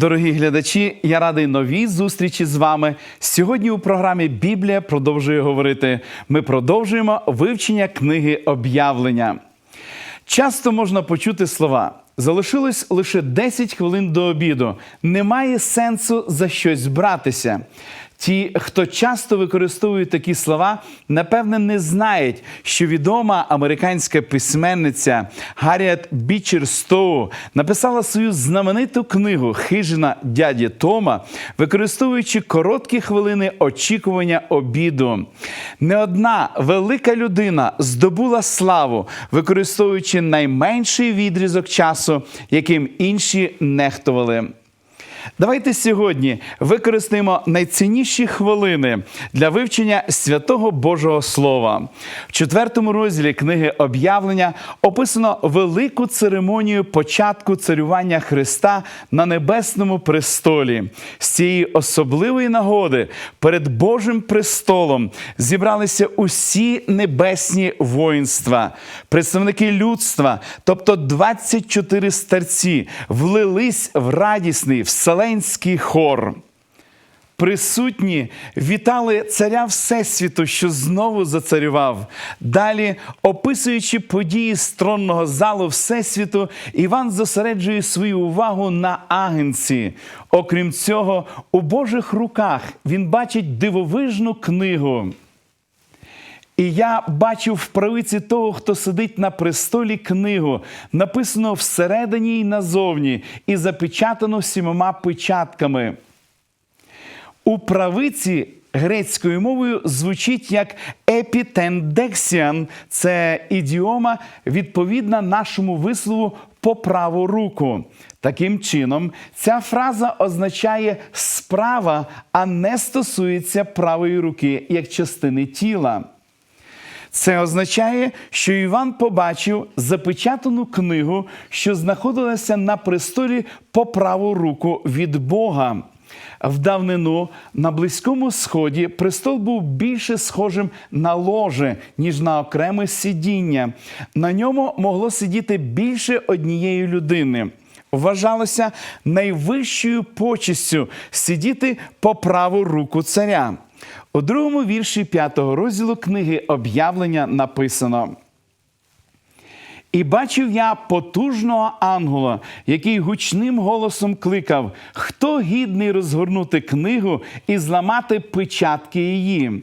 Дорогі глядачі, я радий новій зустрічі з вами. Сьогодні у програмі Біблія продовжує говорити. Ми продовжуємо вивчення книги об'явлення. Часто можна почути слова. Залишилось лише 10 хвилин до обіду. Немає сенсу за щось братися. Ті, хто часто використовує такі слова, напевне, не знають, що відома американська письменниця Гарріет Бічер Стоу написала свою знамениту книгу Хижина дяді Тома, використовуючи короткі хвилини очікування обіду. Не одна велика людина здобула славу, використовуючи найменший відрізок часу, яким інші нехтували. Давайте сьогодні використаємо найцінніші хвилини для вивчення святого Божого Слова. В четвертому розділі книги об'явлення описано велику церемонію початку царювання Христа на небесному престолі. З цієї особливої нагоди перед Божим престолом зібралися усі небесні воїнства, представники людства, тобто 24 старці, влились в радісний вселенський хор. Присутні вітали царя Всесвіту, що знову зацарював. Далі, описуючи події з тронного залу Всесвіту, Іван зосереджує свою увагу на агенці. Окрім цього, у Божих руках він бачить дивовижну книгу. І я бачив в правиці того, хто сидить на престолі книгу, написано всередині і назовні, і запечатано сімома печатками. У правиці грецькою мовою звучить як епітендексіан. Це ідіома, відповідна нашому вислову по праву руку. Таким чином, ця фраза означає справа, а не стосується правої руки як частини тіла. Це означає, що Іван побачив запечатану книгу, що знаходилася на престолі по праву руку від Бога. В давнину на Близькому Сході престол був більше схожим на ложе, ніж на окреме сидіння. На ньому могло сидіти більше однієї людини. Вважалося найвищою почестю сидіти по праву руку царя. У другому вірші п'ятого розділу книги об'явлення написано. І бачив я потужного ангела, який гучним голосом кликав: Хто гідний розгорнути книгу і зламати печатки її?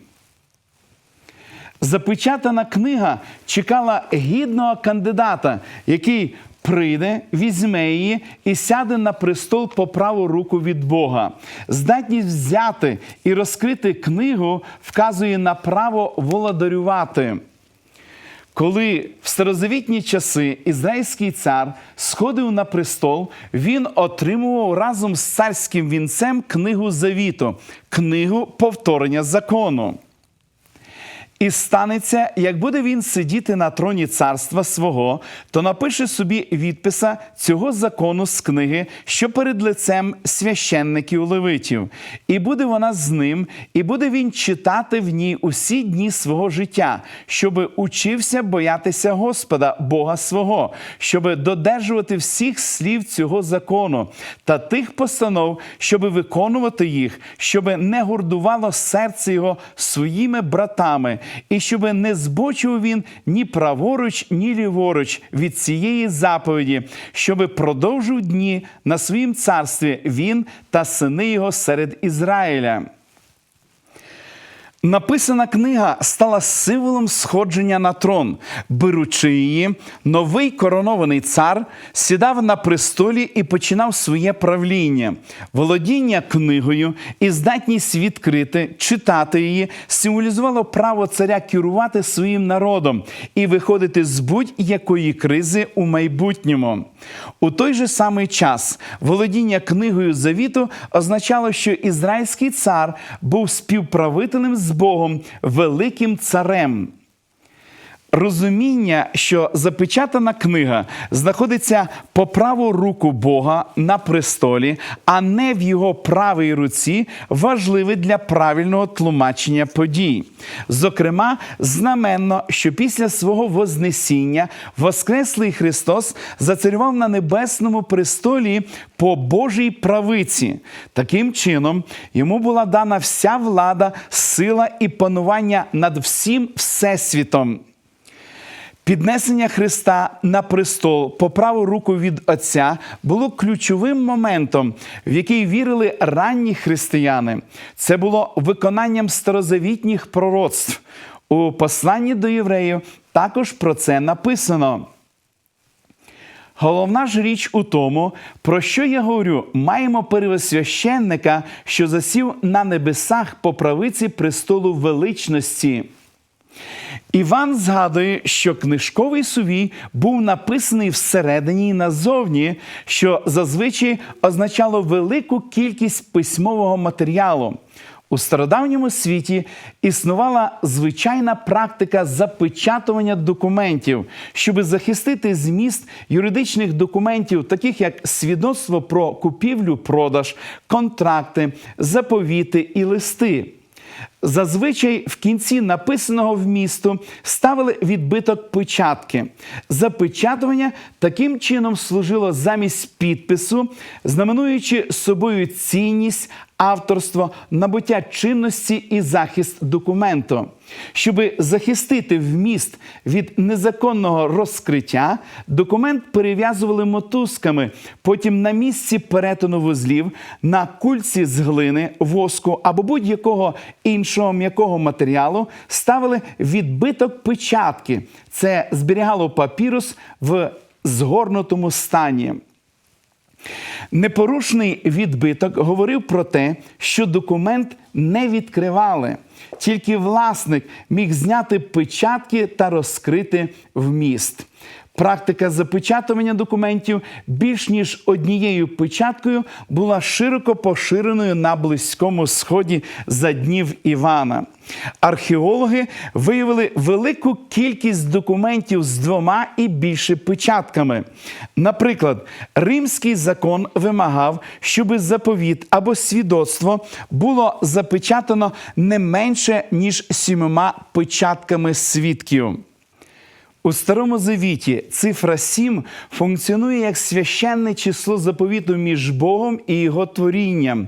Запечатана книга чекала гідного кандидата, який прийде, візьме її і сяде на престол по праву руку від Бога. Здатність взяти і розкрити книгу вказує на право володарювати. Коли в старозавітні часи ізраїльський цар сходив на престол, він отримував разом з царським вінцем книгу завіту, книгу повторення закону. І станеться, як буде він сидіти на троні царства свого, то напише собі відписа цього закону з книги, що перед лицем священників левитів, і буде вона з ним, і буде він читати в ній усі дні свого життя, щоби учився боятися Господа, Бога свого, щоби додержувати всіх слів цього закону та тих постанов, щоби виконувати їх, щоби не гордувало серце його своїми братами і щоб не збочив він ні праворуч, ні ліворуч від цієї заповіді, щоби продовжив дні на своїм царстві він та сини його серед Ізраїля. Написана книга стала символом сходження на трон. Беручи її, новий коронований цар сідав на престолі і починав своє правління. Володіння книгою і здатність відкрити, читати її символізувало право царя керувати своїм народом і виходити з будь-якої кризи у майбутньому. У той же самий час володіння книгою завіту означало, що ізраїльський цар був співправителем з Богом, великим царем. Розуміння, що запечатана книга знаходиться по праву руку Бога на престолі, а не в його правій руці, важливе для правильного тлумачення подій. Зокрема, знаменно, що після свого Вознесіння Воскреслий Христос зацарював на небесному престолі по Божій правиці. Таким чином, йому була дана вся влада, сила і панування над всім всесвітом. Піднесення Христа на престол по праву руку від Отця було ключовим моментом, в який вірили ранні християни. Це було виконанням старозавітніх пророцтв. У посланні до євреїв також про це написано. Головна ж річ у тому, про що я говорю, маємо первосвященника, що засів на небесах по правиці престолу величності. Іван згадує, що книжковий сувій був написаний всередині і назовні, що зазвичай означало велику кількість письмового матеріалу. У стародавньому світі існувала звичайна практика запечатування документів, щоб захистити зміст юридичних документів, таких як свідоцтво про купівлю-продаж, контракти, заповіти і листи. Зазвичай в кінці написаного вмісту ставили відбиток печатки. Запечатування таким чином служило замість підпису, знаменуючи собою цінність, авторство, набуття чинності і захист документу. Щоби захистити вміст від незаконного розкриття, документ перев'язували мотузками, потім на місці перетину вузлів, на кульці з глини, воску або будь-якого іншого м'якого матеріалу ставили відбиток печатки. Це зберігало папірус в згорнутому стані. Непорушний відбиток говорив про те, що документ не відкривали. Тільки власник міг зняти печатки та розкрити вміст. Практика запечатування документів більш ніж однією печаткою була широко поширеною на Близькому Сході за днів Івана. Археологи виявили велику кількість документів з двома і більше печатками. Наприклад, римський закон вимагав, щоб заповіт або свідоцтво було запечатано не менше ніж сімома печатками свідків. У Старому Завіті цифра 7 функціонує як священне число заповіту між Богом і його творінням,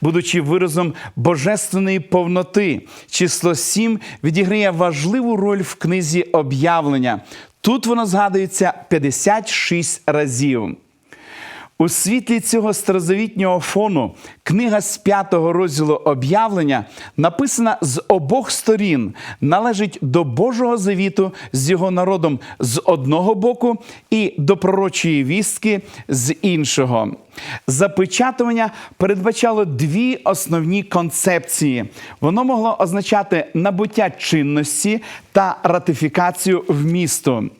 будучи виразом божественної повноти. Число 7 відіграє важливу роль в книзі об'явлення. Тут воно згадується 56 разів. У світлі цього старозавітнього фону книга з п'ятого розділу об'явлення написана з обох сторін, належить до Божого завіту з його народом з одного боку і до пророчої вістки з іншого. Запечатування передбачало дві основні концепції. Воно могло означати набуття чинності та ратифікацію вмісту.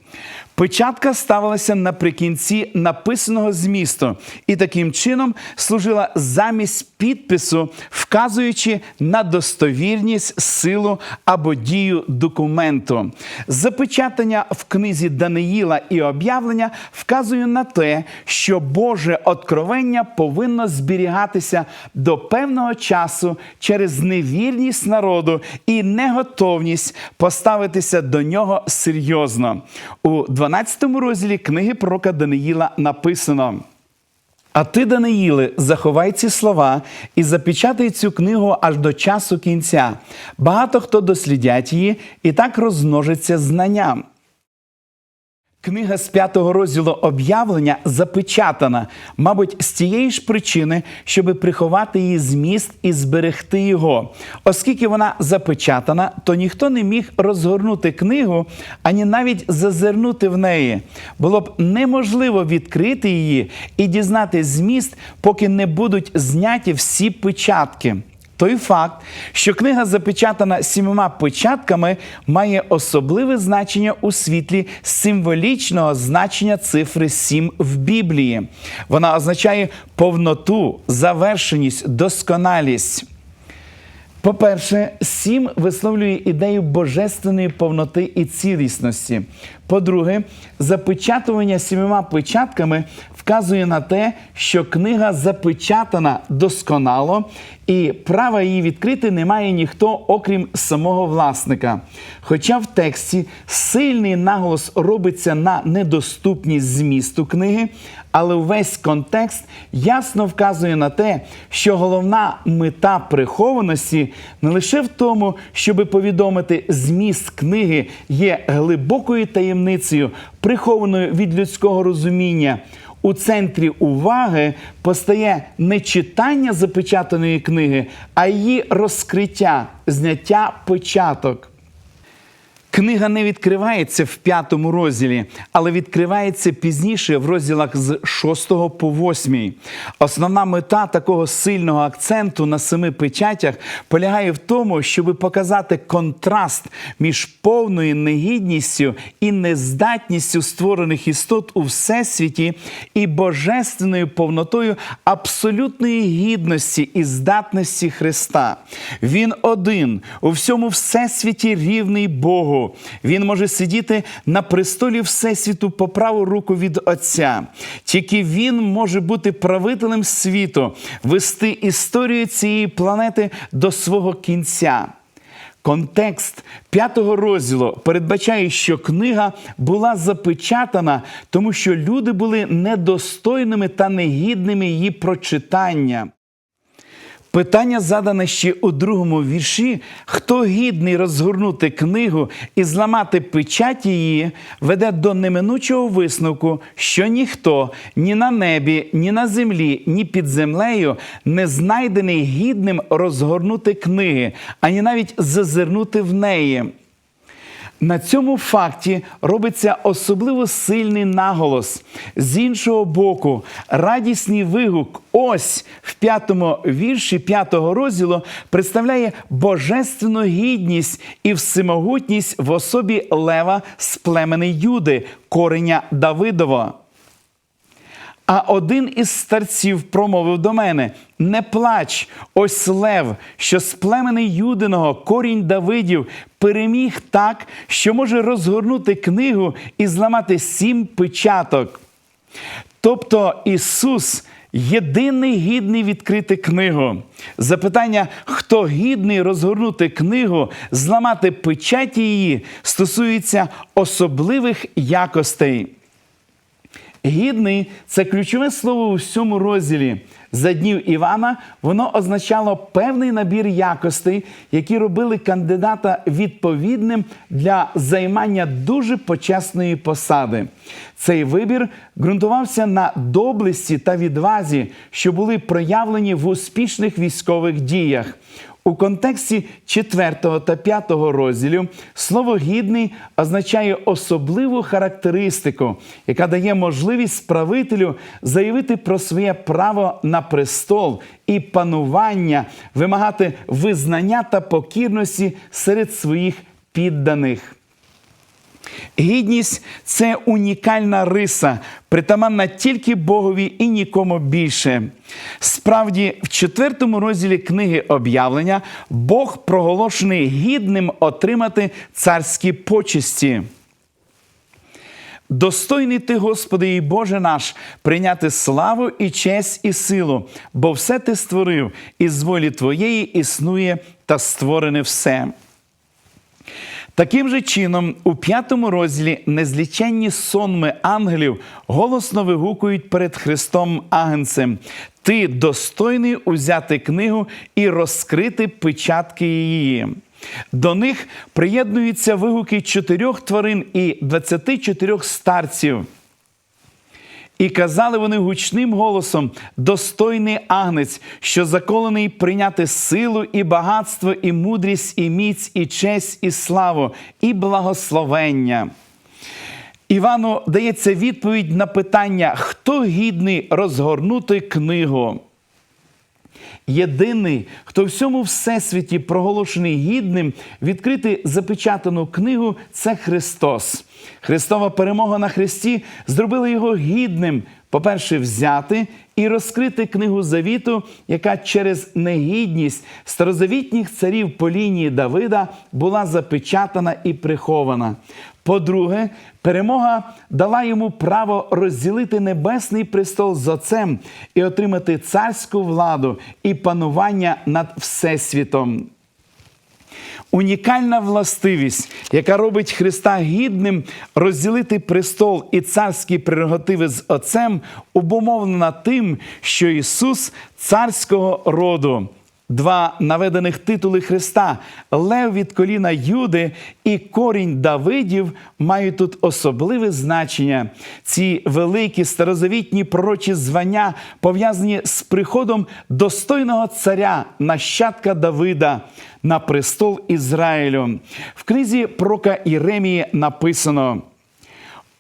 Печатка ставилася наприкінці написаного змісту і таким чином служила замість підпису, вказуючи на достовірність, силу або дію документу. Запечатання в книзі Даниїла і об'явлення вказує на те, що Боже откровення повинно зберігатися до певного часу через невірність народу і неготовність поставитися до нього серйозно. У 12 розділі книги пророка Даниїла написано. А ти, Даниїле, заховай ці слова і запечатай цю книгу аж до часу кінця. Багато хто дослідять її і так розмножиться знанням. Книга з п'ятого розділу об'явлення запечатана, мабуть, з тієї ж причини, щоб приховати її зміст і зберегти його. Оскільки вона запечатана, то ніхто не міг розгорнути книгу, ані навіть зазирнути в неї. Було б неможливо відкрити її і дізнати зміст, поки не будуть зняті всі печатки. Той факт, що книга запечатана сімома печатками, має особливе значення у світлі символічного значення цифри 7 в Біблії. Вона означає повноту, завершеність, досконалість. По-перше, сім висловлює ідею божественної повноти і цілісності. По-друге, запечатування сімома печатками вказує на те, що книга запечатана досконало, і права її відкрити не має ніхто, окрім самого власника. Хоча в тексті сильний наголос робиться на недоступність змісту книги, але увесь контекст ясно вказує на те, що головна мета прихованості не лише в тому, щоби повідомити зміст книги є глибокою таємницею, прихованою від людського розуміння. У центрі уваги постає не читання запечатаної книги, а її розкриття, зняття початок. Книга не відкривається в п'ятому розділі, але відкривається пізніше в розділах з 6 по 8. Основна мета такого сильного акценту на семи печатях полягає в тому, щоб показати контраст між повною негідністю і нездатністю створених істот у всесвіті і божественною повнотою абсолютної гідності і здатності Христа. Він один у всьому всесвіті рівний Він може сидіти на престолі Всесвіту по праву руку від Отця. Тільки він може бути правителем світу, вести історію цієї планети до свого кінця. Контекст п'ятого розділу передбачає, що книга була запечатана, тому що люди були недостойними та негідними її прочитання. Питання задане ще у другому вірші: хто гідний розгорнути книгу і зламати печать її, веде до неминучого висновку, що ніхто ні на небі, ні на землі, ні під землею не знайдений гідним розгорнути книги, ані навіть зазирнути в неї. На цьому факті робиться особливо сильний наголос. З іншого боку, радісний вигук, ось в п'ятому вірші п'ятого розділу представляє божественну гідність і всемогутність в особі лева з племени Юди, кореня Давидова. А один із старців промовив до мене: Не плач, ось лев, що з племени Юдиного корінь Давидів переміг так, що може розгорнути книгу і зламати сім печаток. Тобто Ісус єдиний гідний відкрити книгу. Запитання, хто гідний розгорнути книгу, зламати печаті її, стосується особливих якостей. Гідний це ключове слово у всьому розділі. За днів Івана воно означало певний набір якостей, які робили кандидата відповідним для займання дуже почесної посади. Цей вибір ґрунтувався на доблесті та відвазі, що були проявлені в успішних військових діях. У контексті 4 та 5 розділів слово гідний означає особливу характеристику, яка дає можливість правителю заявити про своє право на престол і панування, вимагати визнання та покірності серед своїх підданих. Гідність це унікальна риса, притаманна тільки Богові і нікому більше. Справді, в четвертому розділі книги об'явлення Бог проголошений гідним отримати царські почесті. Достойний ти, Господи і Боже наш, прийняти славу і честь і силу, бо все ти створив, і з волі Твоєї існує та створене все. Таким же чином, у п'ятому розділі незліченні сонми ангелів голосно вигукують перед Христом Агнцем. Ти достойний узяти книгу і розкрити печатки її. До них приєднуються вигуки чотирьох тварин і 24 старців. І казали вони гучним голосом: достойний агнець, що заколений прийняти силу і багатство, і мудрість, і міць, і честь, і славу, і благословення. Івану дається відповідь на питання, хто гідний розгорнути книгу. Єдиний, хто всьому всесвіті проголошений гідним відкрити запечатану книгу, це Христос. Христова перемога на Христі зробила його гідним, по-перше, взяти і розкрити книгу завіту, яка через негідність старозавітніх царів по лінії Давида була запечатана і прихована. По-друге, перемога дала йому право розділити небесний престол з Отцем і отримати царську владу і панування над Всесвітом. Унікальна властивість, яка робить Христа гідним розділити престол і царські прерогативи з Отцем, обумовлена тим, що Ісус царського роду. Два наведених титули Христа Лев від коліна Юди і корінь Давидів мають тут особливе значення. Ці великі старозавітні пророчі звання пов'язані з приходом достойного царя, нащадка Давида на престол Ізраїлю. В книзі пророка Єремії написано.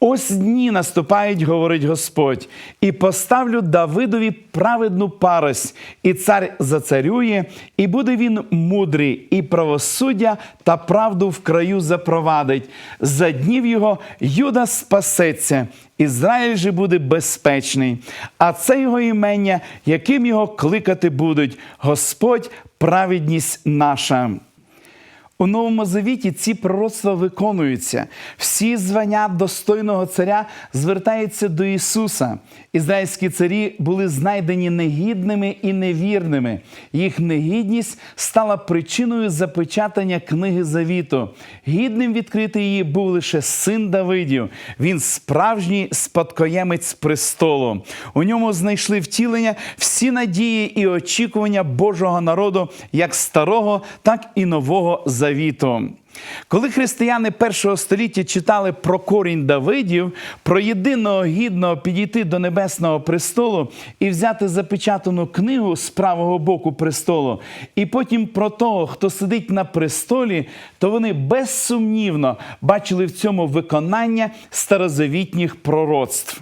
Ось дні наступають, говорить Господь, і поставлю Давидові праведну парость, і цар зацарює, і буде він мудрий, і правосуддя та правду в краю запровадить. За днів його Юда спасеться, Ізраїль же буде безпечний. А це його імення, яким його кликати будуть, Господь, праведність наша. У Новому Завіті ці пророцтва виконуються. Всі звання достойного царя звертаються до Ісуса. Ізраїльські царі були знайдені негідними і невірними. Їх негідність стала причиною запечатання книги Завіту. Гідним відкрити її був лише син Давидів. Він справжній спадкоємець престолу. У ньому знайшли втілення всі надії і очікування Божого народу, як старого, так і нового завіту. Коли християни першого століття читали про корінь Давидів, про єдиного гідного підійти до небесного престолу і взяти запечатану книгу з правого боку престолу, і потім про того, хто сидить на престолі, то вони безсумнівно бачили в цьому виконання старозавітніх пророцтв.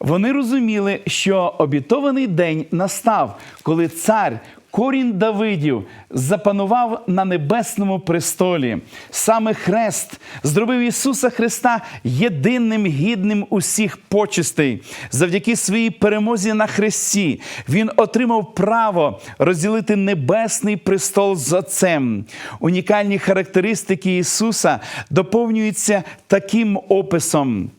Вони розуміли, що обітований день настав, коли цар, корінь Давидів, запанував на небесному престолі. Саме Хрест зробив Ісуса Христа єдиним гідним усіх почестей. Завдяки своїй перемозі на Христі Він отримав право розділити небесний престол з Отцем. Унікальні характеристики Ісуса доповнюються таким описом.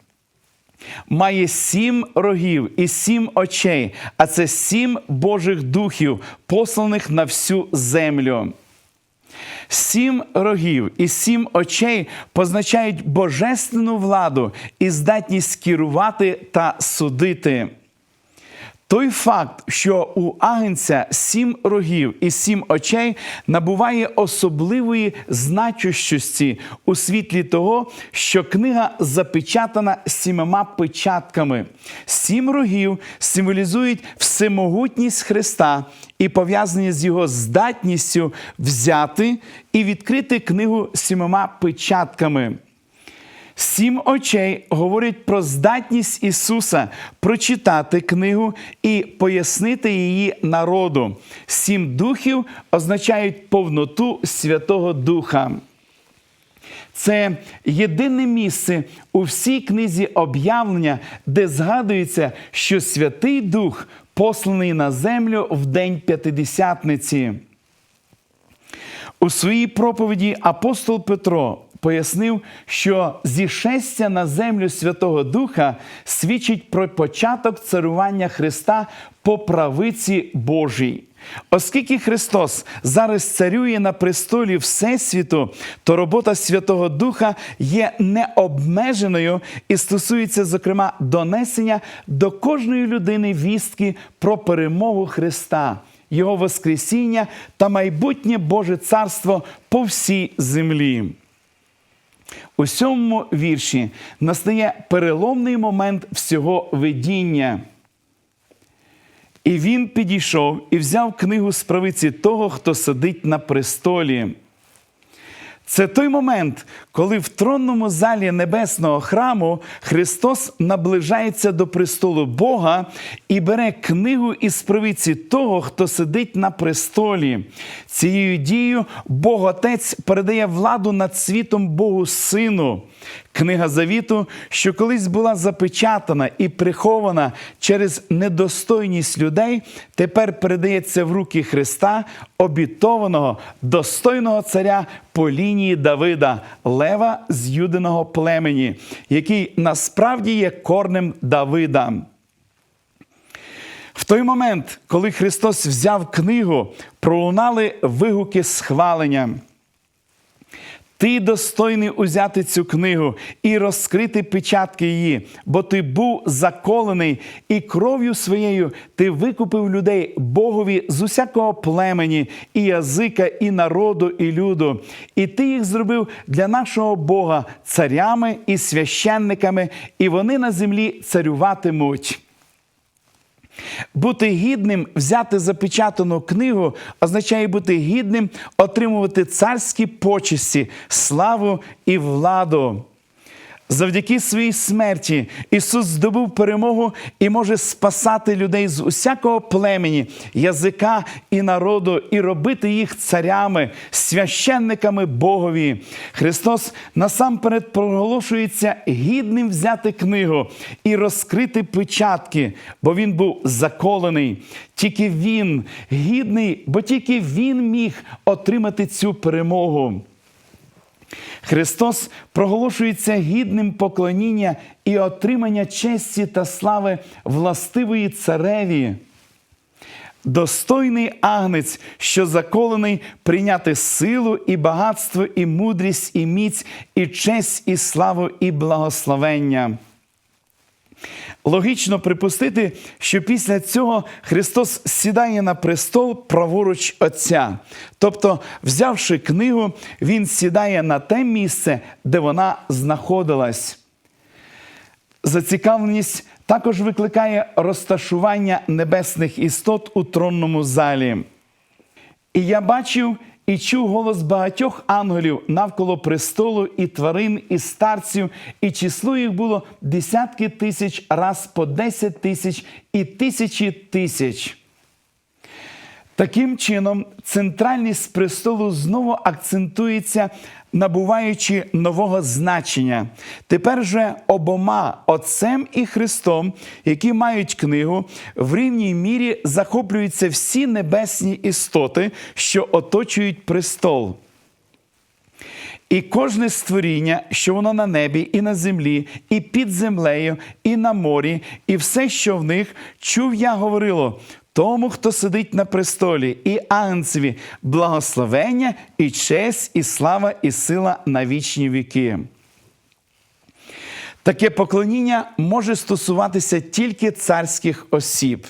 Має сім рогів і сім очей, а це сім Божих духів, посланих на всю землю. Сім рогів і сім очей позначають божественну владу і здатність керувати та судити. Той факт, що у агенця сім рогів і сім очей набуває особливої значущості у світлі того, що книга запечатана сімома печатками. Сім рогів символізують всемогутність Христа і пов'язані з його здатністю взяти і відкрити книгу сімома печатками. Сім очей говорять про здатність Ісуса прочитати книгу і пояснити її народу. Сім духів означають повноту Святого Духа. Це єдине місце у всій книзі об'явлення, де згадується, що Святий Дух посланий на землю в день П'ятидесятниці. У своїй проповіді апостол Петро пояснив, що зішестя на землю Святого Духа свідчить про початок царювання Христа по правиці Божій. Оскільки Христос зараз царює на престолі Всесвіту, то робота Святого Духа є необмеженою і стосується, зокрема, донесення до кожної людини вістки про перемогу Христа. Його Воскресіння та майбутнє Боже Царство по всій землі. У сьомому вірші настає переломний момент всього видіння. І він підійшов і взяв книгу з правиці того, хто сидить на престолі. Це той момент, коли в тронному залі небесного храму Христос наближається до престолу Бога і бере книгу із провиці того, хто сидить на престолі. Цією дією Бог Отець передає владу над світом Богу Сину. Книга Завіту, що колись була запечатана і прихована через недостойність людей, тепер передається в руки Христа, обітованого, достойного царя по лінії Давида, лева з юдиного племені, який насправді є корнем Давида. В той момент, коли Христос взяв книгу, пролунали вигуки схвалення. Ти достойний узяти цю книгу і розкрити печатки її, бо ти був заколений, і кров'ю своєю ти викупив людей Богові з усякого племені, і язика, і народу, і люду. І ти їх зробив для нашого Бога царями і священниками, і вони на землі царюватимуть. Бути гідним взяти запечатану книгу означає бути гідним отримувати царські почесті, славу і владу. Завдяки своїй смерті Ісус здобув перемогу і може спасати людей з усякого племені, язика і народу, і робити їх царями, священниками Богові. Христос насамперед проголошується гідним взяти книгу і розкрити печатки, бо Він був заколений. Тільки Він гідний, бо тільки Він міг отримати цю перемогу. Христос проголошується гідним поклоніння і отримання честі та слави властивої цареві. Достойний агнець, що заколений прийняти силу і багатство, і мудрість, і міць, і честь, і славу, і благословення. Логічно припустити, що після цього Христос сідає на престол праворуч Отця. Тобто, взявши книгу, Він сідає на те місце, де вона знаходилась. Зацікавленість також викликає розташування небесних істот у тронному залі. І я бачив і чув голос багатьох ангелів навколо престолу, і тварин, і старців, і число їх було десятки тисяч, раз по десять тисяч і тисячі тисяч. Таким чином, центральність престолу знову акцентується, набуваючи нового значення. Тепер же обома Отцем і Христом, які мають книгу, в рівній мірі захоплюються всі небесні істоти, що оточують престол. І кожне створіння, що воно на небі, і на землі, і під землею, і на морі, і все, що в них, чув я говорило. Тому, хто сидить на престолі, і агнцеві благословення, і честь, і слава, і сила на вічні віки. Таке поклоніння може стосуватися тільки царських осіб.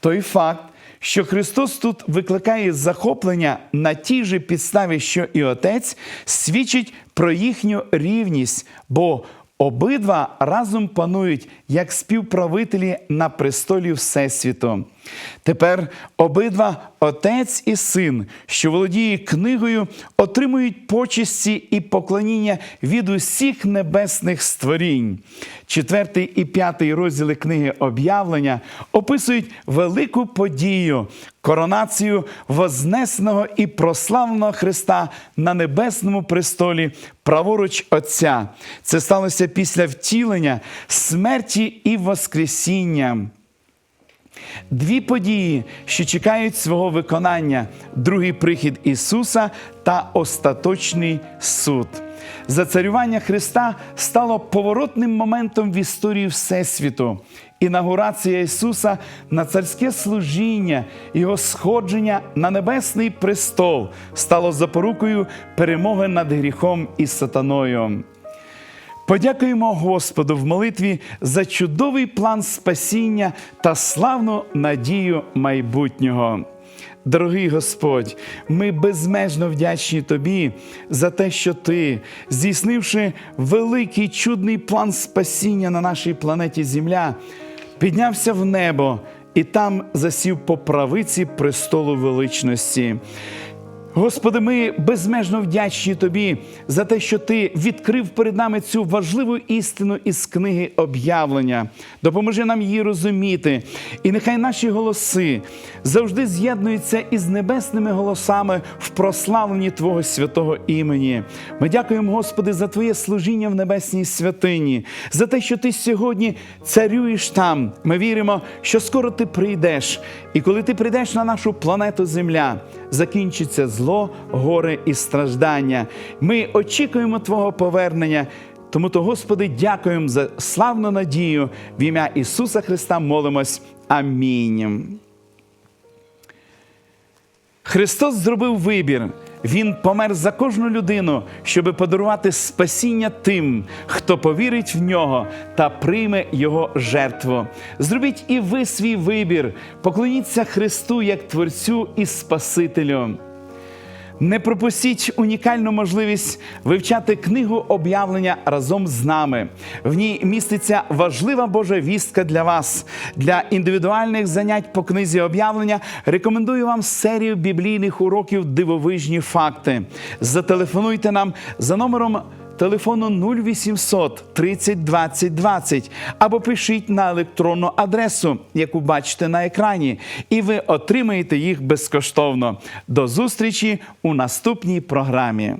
Той факт, що Христос тут викликає захоплення на тій же підставі, що і Отець, свідчить про їхню рівність, бо обидва разом панують як співправителі на престолі Всесвіту. Тепер обидва отець і син, що володіє книгою, отримують почесті і поклоніння від усіх небесних створінь. Четвертий і п'ятий розділи книги об'явлення описують велику подію, коронацію вознесеного і прославленого Христа на небесному престолі, праворуч Отця. Це сталося після втілення, смерті і Воскресіння. Дві події, що чекають свого виконання: другий прихід Ісуса та остаточний суд. Зацарювання Христа стало поворотним моментом в історії Всесвіту. Інаугурація Ісуса на царське служіння, Його сходження на небесний престол стало запорукою перемоги над гріхом і сатаною. Подякуємо Господу в молитві за чудовий план спасіння та славну надію майбутнього. Дорогий Господь, ми безмежно вдячні Тобі за те, що Ти, здійснивши великий чудний план спасіння на нашій планеті Земля, піднявся в небо і там засів по правиці престолу величності. Господи, ми безмежно вдячні Тобі за те, що Ти відкрив перед нами цю важливу істину із книги об'явлення. Допоможи нам її розуміти, і нехай наші голоси завжди з'єднуються із небесними голосами в прославленні Твого святого імені. Ми дякуємо, Господи, за Твоє служіння в небесній святині, за те, що Ти сьогодні царюєш там. Ми віримо, що скоро Ти прийдеш, і коли Ти прийдеш на нашу планету Земля, закінчиться зло, горе і страждання. Ми очікуємо Твого повернення. Тому то, Господи, дякуємо за славну надію. В ім'я Ісуса Христа молимось. Амінь. Христос зробив вибір. Він помер за кожну людину, щоб подарувати спасіння тим, хто повірить в нього та прийме його жертву. Зробіть і ви свій вибір, поклоніться Христу як Творцю і Спасителю. Не пропустіть унікальну можливість вивчати книгу об'явлення разом з нами. В ній міститься важлива Божа вістка для вас. Для індивідуальних занять по книзі об'явлення рекомендую вам серію біблійних уроків Дивовижні факти. Зателефонуйте нам за номером. Телефону 0800 30 20 20 або пишіть на електронну адресу, яку бачите на екрані, і ви отримаєте їх безкоштовно. До зустрічі у наступній програмі.